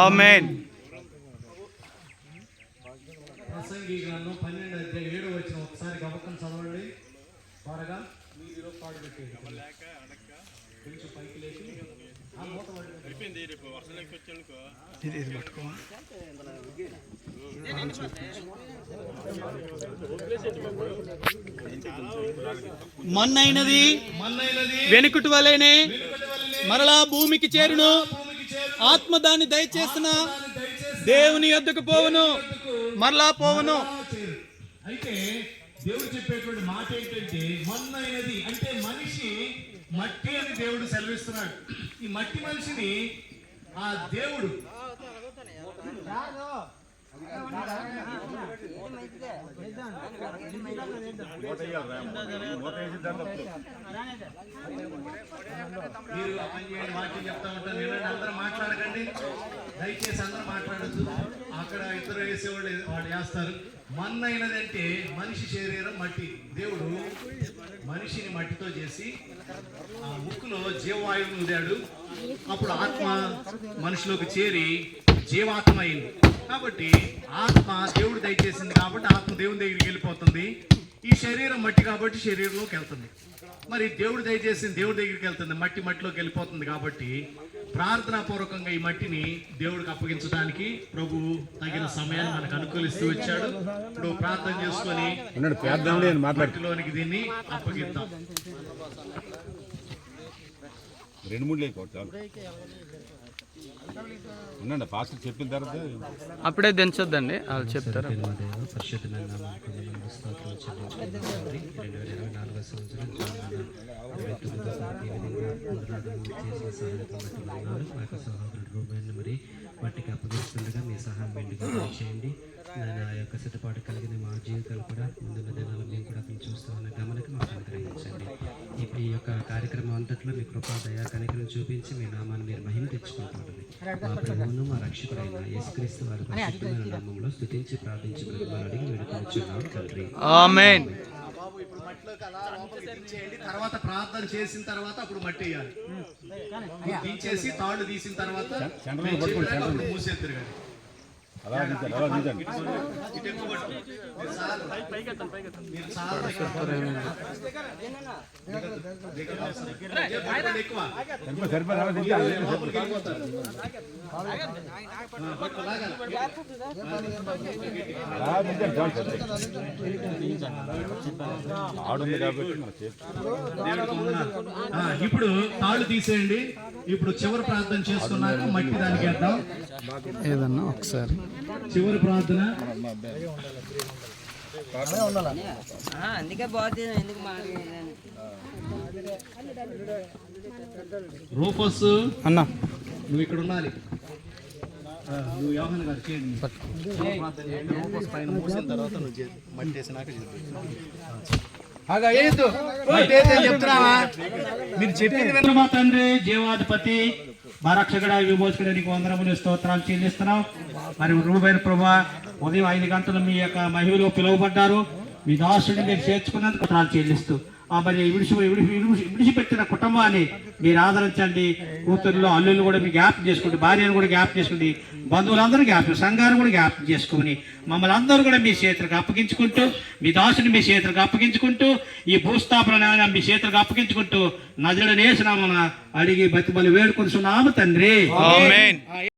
Amen. ప్రసంగి పన్నెండు అధ్యాయం ఏడు వచ్చిన ఒకసారి గమకం చదవండి. త్వరగా. మీరు పాడు పెట్టేది పైకి లేచి. ఇది ఇది పట్టుకో మన్నైనది మన్నైనది వెనుకటి వలెనే మరలా భూమికి చేరును. ఆత్మ దాన్ని దయచేసిన దేవుని యొద్దకు పోవును. మరలా పోవును. అయితే దేవుడు చెప్పేటువంటి మాట ఏంటంటే మన్నైనది అంటే మనిషి మట్టి అని దేవుడు సెలవిస్తున్నాడు. ఈ మట్టి మనిషిని ఆ దేవుడు మీరు మాట చెప్తా ఉంటారు అందరూ మాట్లాడకండి. దయచేసి అందరూ మాట్లాడద్దు. అక్కడ ఇతర వేసేవాళ్ళు వాళ్ళు వేస్తారు. మన్నైనదంటే మనిషి శరీరం మట్టి. దేవుడు మనిషిని మట్టితో చేసి ఆ ముక్కులో జీవవాయువును ఉదాడు అప్పుడు ఆత్మ మనిషిలోకి చేరి జీవాత్మ అయింది. కాబట్టి ఆత్మ దేవుడు దయచేసింది కాబట్టి ఆత్మ దేవుని దగ్గరికి వెళ్ళిపోతుంది. ఈ శరీరం మట్టి కాబట్టి శరీరంలోకి వెళ్తుంది. మరి దేవుడు దయచేసింది దేవుడి దగ్గరికి వెళ్తుంది. మట్టి మట్టిలోకి వెళ్ళిపోతుంది కాబట్టి ప్రార్థనా పూర్వకంగా ఈ మట్టిని దేవుడికి అప్పగించడానికి ప్రభు తగిన సమయాన్ని మనకు అనుకూలిస్తూ వచ్చాడు. ఇప్పుడు ప్రార్థన చేసుకొని మట్టిలోనికి దీన్ని అప్పగిద్దాం. రెండు మూడు చాలు ఉండండి ఫాస్ట్ చెప్పిన తర్వాత అప్పుడే దించొద్దండి వాళ్ళు చెప్తారు స్తోత్రాలు. రెండు వేల ఇరవై నాలుగో సంవత్సరం చేసిన సహాయం మరి వాటికి అప్పగిస్తుండగా మీ సహాయం మెండుగా చేయండి నేను ఆ యొక్క సిద్ధపాటు కలిగిన మా జీవితాలు కూడా ముందున్న దినాలు మేము కూడా మేము చూస్తూ ఉన్న గమనిక మాకు అనుగ్రహించండి ఇప్పుడు ఈ యొక్క కార్యక్రమం అంతట్లో మీ కృపా దయా కనికరం చూపించి మీ నామాన్ని మీరు మహిమ తెచ్చుకుంటుంటుంది మా ప్రభువును మా రక్షకుడైన యేసుక్రీస్తు వారి పరిశుద్ధమైన నామంలో స్తుతించి ప్రార్థించి బ్రతిమాలు అడిగి వేడుకొనిచున్నాం తండ్రి. ఆమెన్. బాబు ఇప్పుడు మట్టిలోకి అలా లోపలికి దించేయండి తర్వాత ప్రార్థన చేసిన తర్వాత అప్పుడు మట్టి వేయాలి. దించేసి తాళ్ళు తీసిన తర్వాత మూసేద్దరు కానీ ఆడుంది కాబట్టి ఇప్పుడు తాళ్ళు తీసేయండి. ఇప్పుడు చివరి ప్రార్థన చేసుకున్నాక మట్టి దానికి వేద్దాం. ఏదన్నా ఒకసారి. చివరి ప్రార్థన. ఆ, అందుకే పోతుంది ఎందుకు మాట్లాడాను రూపస్ అన్న. నువ్వు ఇక్కడ ఉండాలి. ఆ, నువ్వు యోహన్ గారు చేయండి. రూపస్ పైన మూసిన తర్వాత నువ్వు. మట్టి వేసినాక చెప్తున్నావా? మీరు చెప్పింది మా తండ్రి జీవాధిపతి మా రక్షకుడ విమోచకుడ నీకు వందనములు స్తోత్రాలు చెల్లిస్తున్నాం. మరి రూబైన ప్రభా ఉదయం ఐదు గంటలు మీ యొక్క మహిళలో పిలువబడ్డారు. మీ దాసుడిని మీరు చేర్చుకున్నందుకు స్తోత్రాలు చెల్లిస్తూ మరి విడిచి విడిచి విడిచి- విడిచిపెట్టిన కుటుంబాన్ని మీరు ఆదరించండి. కూతుర్లో అల్లుళ్ళు కూడా మీరు జ్ఞాపకం చేసుకోండి భార్యను కూడా జ్ఞాపకం చేసుకోండి బంధువులందరూ జ్ఞాపకం సంఘాన్ని కూడా జ్ఞాపకం చేసుకుని మమ్మల్ని అందరూ కూడా మీ చేతులకు అప్పగించుకుంటూ మీ దాసుని మీ చేతులకు అప్పగించుకుంటూ ఈ భూస్థాపన మీ చేతులకు అప్పగించుకుంటూ నజరుడు నేసినామన అడిగి బతిమలు వేడుకొని సున్నాము తండ్రి